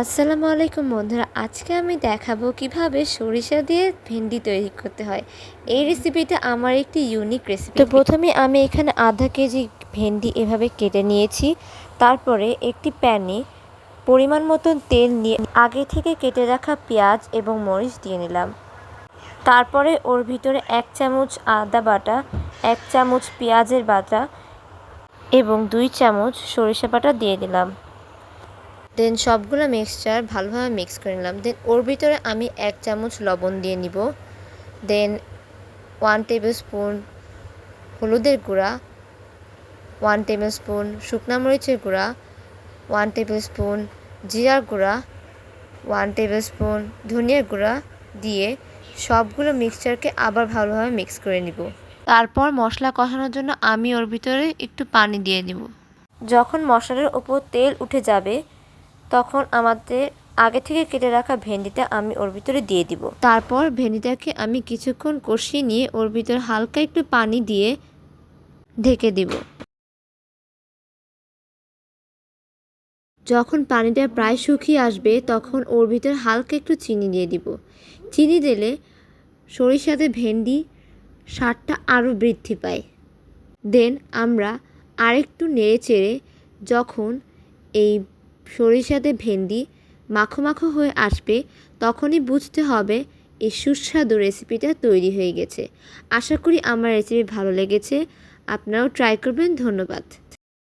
আসসালামু আলাইকুম বন্ধুরা, আজকে আমি দেখাবো কীভাবে সরিষা দিয়ে ভেন্ডি তৈরি করতে হয়। এই রেসিপিটা আমার একটি ইউনিক রেসিপি তো প্রথমে আমি এখানে আধা কেজি ভেন্ডি এভাবে কেটে নিয়েছি। তারপরে একটি প্যানে পরিমাণ মতন তেল নিয়ে আগে থেকে কেটে রাখা পেঁয়াজ এবং মরিচ দিয়ে নিলাম। তারপরে ওর ভিতরে এক চামচ আদা বাটা, এক চামচ পেঁয়াজের বাটা এবং দুই চামচ সরিষা বাটা দিয়ে দিলাম। দেন সবগুলো মিক্সচার ভালোভাবে মিক্স করে নিলাম। দেন ওর ভিতরে আমি এক চামচ লবণ দিয়ে নিব। দেন ওয়ান টেবিল স্পুন হলুদের গুঁড়া ওয়ান টেবিল স্পুন শুকনো মরিচের গুঁড়া ওয়ান টেবিল স্পুন জিরার গুঁড়া ওয়ান টেবিল স্পুন ধনিয়ার গুঁড়া দিয়ে সবগুলো মিক্সচারকে আবার ভালোভাবে মিক্স করে নিব। তারপর মশলা কষানোর জন্য আমি ওর ভিতরে একটু পানি দিয়ে দিব যখন মশলার ওপর তেল উঠে যাবে তখন আমাদের আগে থেকে কেটে রাখা ভেন্ডিটা আমি ওর ভিতরে দিয়ে দিব। তারপর ভেন্ডিটাকে আমি কিছুক্ষণ কষিয়ে নিয়ে ওর ভিতরে হালকা একটু পানি দিয়ে ঢেকে দিব। যখন পানিটা প্রায় শুকিয়ে আসবে, তখন ওর ভিতরে হালকা একটু চিনি দিয়ে দিব। চিনি দিলে সরিষাতে ভেন্ডি স্বাদটা আরও বৃদ্ধি পায়। দেন আমরা আরেকটু নেড়ে চেড়ে যখন এই সরিষাতে ভেন্ডি মাখো মাখো হয়ে আসবে, তখনই বুঝতে হবে এই সুস্বাদু রেসিপিটা তৈরি হয়ে গেছে। আশা করি আমার রেসিপি ভালো লেগেছে। আপনারাও ট্রাই করবেন। ধন্যবাদ।